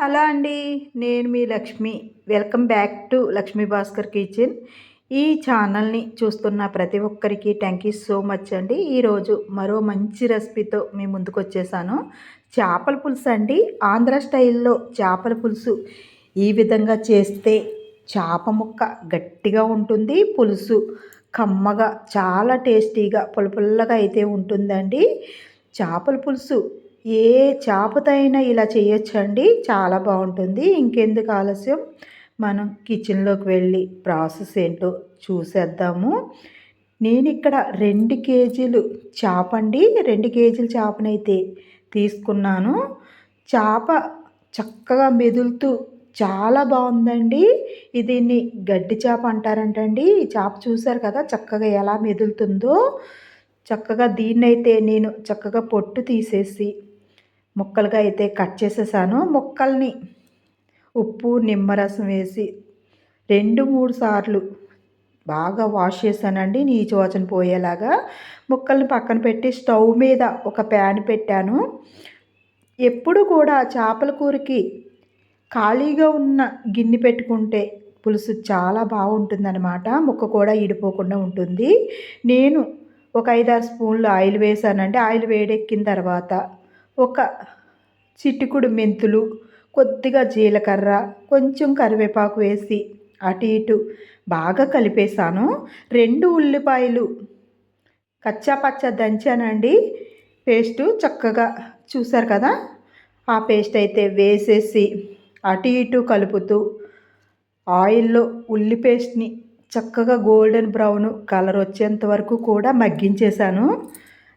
Hello అండి నేను మీ Lakshmi. Welcome back to Lakshmi Bhaskar kitchen. ఈ ఛానల్ని చూస్తున్న ప్రతి ఒక్కరికి థ్యాంక్ యూ సో మచ్ అండి. ఈరోజు మరో మంచి రెసిపీతో మీ ముందుకు వచ్చేసాను. చేపల పులుసు అండి. ఆంధ్ర స్టైల్లో చేపల పులుసు ఈ విధంగా చేస్తే చేప ముక్క గట్టిగా ఉంటుంది పులుసు కమ్మగా చాలా టేస్టీగా పులపుల్లగా అయితే ఉంటుందండి. చేపల పులుసు ఏ చేపతైనా ఇలా చేయొచ్చండి. చాలా బాగుంటుంది. ఇంకెందుకు ఆలస్యం? మనం కిచెన్లోకి వెళ్ళి ప్రాసెస్ ఏంటో చూసేద్దాము. నేను ఇక్కడ రెండు కేజీలు చేప అండి రెండు కేజీల చేపనైతే తీసుకున్నాను. చేప చక్కగా మెదులుతూ చాలా బాగుందండి. దీన్ని గడ్డి చేప అంటారంటండి. ఈ చేప చూశారు కదా చక్కగా ఎలా మెదులుతుందో. చక్కగా దీన్నైతే నేను చక్కగా పొట్టు తీసేసి ముక్కలుగా అయితే కట్ చేసేసాను. ముక్కల్ని ఉప్పు నిమ్మరసం వేసి రెండు మూడు సార్లు బాగా వాష్ చేశానండి. నీచు వాసన పోయేలాగా ముక్కల్ని పక్కన పెట్టి స్టవ్ మీద ఒక ప్యాన్ పెట్టాను. ఎప్పుడు కూడా చేపల కూరకి ఖాళీగా ఉన్న గిన్నె పెట్టుకుంటే పులుసు చాలా బాగుంటుందన్నమాట. ముక్క కూడా ఇడిపోకుండా ఉంటుంది. నేను ఒక ఐదారు స్పూన్లు ఆయిల్ వేసానంటే ఆయిల్ వేడెక్కిన తర్వాత ఒక చిటికుడు మెంతులు కొద్దిగా జీలకర్ర కొంచెం కరివేపాకు వేసి అటు ఇటు బాగా కలిపేశాను. రెండు ఉల్లిపాయలు కచ్చా పచ్చ దంచానండి. పేస్టు చక్కగా చూసారు కదా? ఆ పేస్ట్ అయితే వేసేసి అటు ఇటు కలుపుతూ ఆయిల్లో ఉల్లి పేస్ట్ని చక్కగా గోల్డెన్ బ్రౌన్ కలర్ వచ్చేంత వరకు కూడా మగ్గించేశాను.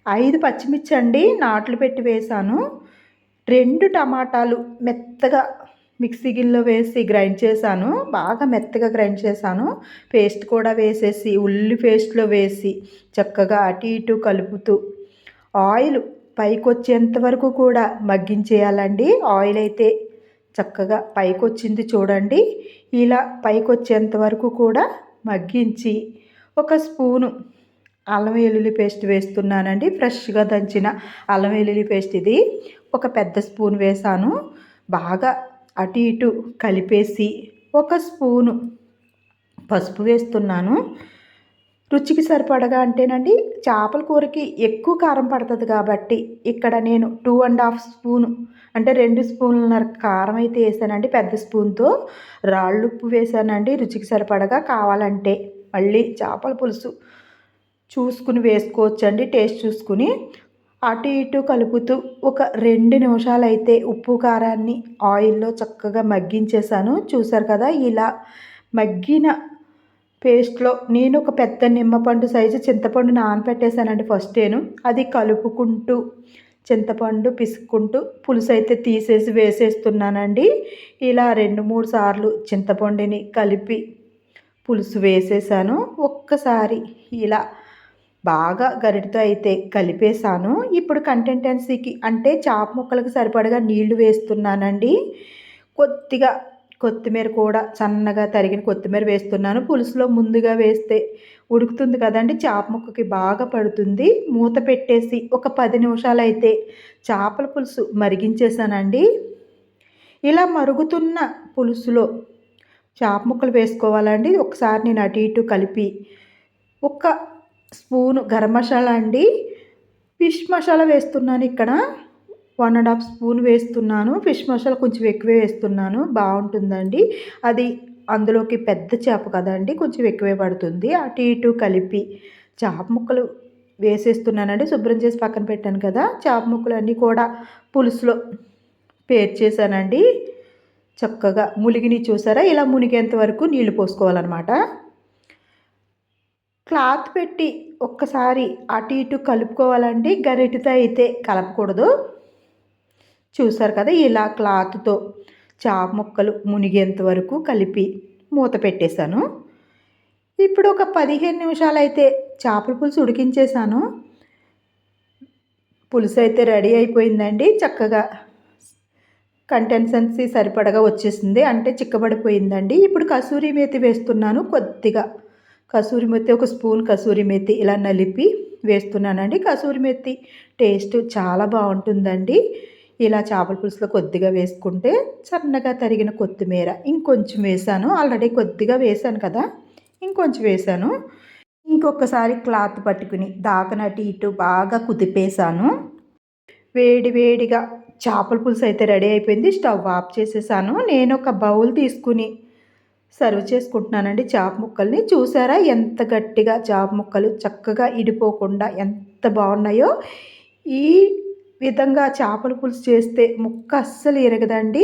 ఐదు పచ్చిమిర్చి అండి నాట్లు పెట్టి వేసాను. రెండు టమాటాలు మెత్తగా మిక్సీ గిన్నెలో వేసి గ్రైండ్ చేశాను. బాగా మెత్తగా గ్రైండ్ చేశాను. పేస్ట్ కూడా వేసేసి ఉల్లి పేస్ట్లో వేసి చక్కగా అటు ఇటు కలుపుతూ ఆయిల్ పైకి వచ్చేంత వరకు కూడా మగ్గించేయాలండి. ఆయిల్ అయితే చక్కగా పైకి వచ్చింది చూడండి. ఇలా పైకి వచ్చేంత వరకు కూడా మగ్గించి ఒక స్పూను అల్లం వెల్లుల్లి పేస్ట్ వేస్తున్నానండి. ఫ్రెష్గా దంచిన అల్లం వెల్లుల్లి పేస్ట్ ఇది. ఒక పెద్ద స్పూన్ వేసాను. బాగా అటు ఇటు కలిపేసి ఒక స్పూను పసుపు వేస్తున్నాను. రుచికి సరిపడగా అంటేనండి చేపల కూరకి ఎక్కువ కారం పడుతుంది కాబట్టి ఇక్కడ నేను టూ అండ్ హాఫ్ స్పూను అంటే రెండు స్పూన్లన్నర కారం అయితే వేసానండి పెద్ద స్పూన్తో. రాళ్ళు ఉప్పు వేసానండి రుచికి సరిపడగా కావాలంటే మళ్ళీ చేపల పులుసు చూసుకుని వేసుకోవచ్చండి. టేస్ట్ చూసుకుని అటు ఇటు కలుపుతూ ఒక రెండు నిమిషాలు అయితే ఉప్పు కారాన్ని ఆయిల్లో చక్కగా మగ్గించేసాను చూసారు కదా ఇలా మగ్గిన పేస్ట్లో నేను ఒక పెద్ద నిమ్మపండు సైజు చింతపండు నానపెట్టేశానండి ఫస్ట్ నేను. అది కలుపుకుంటూ చింతపండు పిసుక్కుంటూ పులుసు అయితే తీసేసి వేసేస్తున్నానండి. ఇలా రెండు మూడు సార్లు చింతపండుని కలిపి పులుసు వేసేసాను ఒక్కసారి ఇలా బాగా గరిటతో అయితే కలిపేశాను. ఇప్పుడు కంటెంటెన్సీకి అంటే చాప ముక్కలకు సరిపడగా నీళ్ళు వేస్తున్నానండి. కొద్దిగా కొత్తిమీర కూడా సన్నగా తరిగిన కొత్తిమీర వేస్తున్నాను. పులుసులో ముందుగా వేస్తే ఉడుకుతుంది కదండి. చేప ముక్కకి బాగా పడుతుంది. మూత పెట్టేసి ఒక పది నిమిషాలు అయితే చేపల పులుసు మరిగించేసానండి ఇలా మరుగుతున్న పులుసులో చేప ముక్కలు వేసుకోవాలండి. ఒకసారి నేను అటు ఇటు కలిపి ఒక స్పూను గరం మసాలా అండి. ఫిష్ మసాలా వేస్తున్నాను ఇక్కడ. వన్ అండ్ హాఫ్ స్పూన్ వేస్తున్నాను. ఫిష్ మసాలా కొంచెం ఎక్కువే వేస్తున్నాను. బాగుంటుందండి. అది అందులోకి పెద్ద చేప కదండి కొంచెం ఎక్కువే పడుతుంది. అటు ఇటు కలిపి చేప ముక్కలు వేసేస్తున్నానండి. శుభ్రం చేసి పక్కన పెట్టాను కదా. చేప ముక్కలు అన్నీ కూడా పులుసులో పేర్చేసానండి చక్కగా మునిగిని చూసారా? ఇలా మునిగేంత వరకు నీళ్ళు పోసుకోవాలన్నమాట. క్లాత్ పెట్టి ఒక్కసారి అటు ఇటు కలుపుకోవాలండి. గరిటతో అయితే కలపకూడదు. చూసారు కదా ఇలా క్లాత్తో చాప ముక్కలు మునిగేంత వరకు కలిపి మూత పెట్టేశాను. ఇప్పుడు ఒక పదిహేను నిమిషాలు అయితే చేపల పులుసు ఉడికించేశాను. పులుసు అయితే రెడీ అయిపోయిందండి. చక్కగా కంటెన్సెన్సీ సరిపడగా వచ్చేసింది. అంటే చిక్కబడిపోయిందండి. ఇప్పుడు కసూరి మేతి వేస్తున్నాను కొద్దిగా. కసూరి మెత్తి ఒక స్పూన్ కసూరి మెత్తి ఇలా నలిపి వేస్తున్నానండి. కసూరి మెత్తి టేస్ట్ చాలా బాగుంటుందండి. ఇలా చేపల పులుసులో కొద్దిగా వేసుకుంటే సన్నగా తరిగిన కొత్తిమీర ఇంకొంచెం వేసాను. ఆల్రెడీ కొద్దిగా వేసాను కదా ఇంకొంచెం వేసాను. ఇంకొకసారి క్లాత్ పట్టుకుని దాకనటి ఇటు బాగా కుదిపేశాను. వేడి వేడిగా చేపల పులుసు అయితే రెడీ అయిపోయింది. స్టవ్ ఆఫ్ చేసేసాను. నేను ఒక బౌల్ తీసుకుని సర్వ్ చేసుకుంటున్నానండి. చేప ముక్కల్ని చూసారా? ఎంత గట్టిగా చేప ముక్కలు చక్కగా ఇడిపోకుండా ఎంత బాగున్నాయో. ఈ విధంగా చేపల పులుసు చేస్తే ముక్క అస్సలు ఇరగదండి.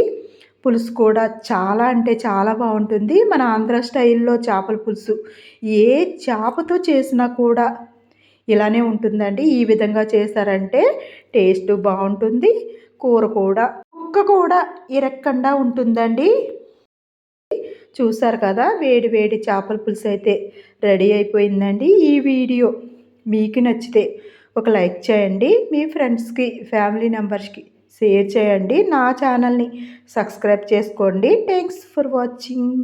పులుసు కూడా చాలా అంటే చాలా బాగుంటుంది. మన ఆంధ్ర స్టైల్లో చేపల పులుసు ఏ చేపతో చేసినా కూడా ఇలానే ఉంటుందండి. ఈ విధంగా చేశారంటే టేస్ట్ బాగుంటుంది. కూర కూడా ముక్క కూడా ఇరక్కుండా ఉంటుందండి. చూసారు కదా వేడి వేడి చేపల పులుసు అయితే రెడీ అయిపోయిందండి ఈ వీడియో. మీకు నచ్చితే ఒక లైక్ చేయండి మీ ఫ్రెండ్స్కి ఫ్యామిలీ మెంబర్స్కి షేర్ చేయండి నా ఛానల్ని సబ్స్క్రైబ్ చేసుకోండి. Thanks for watching.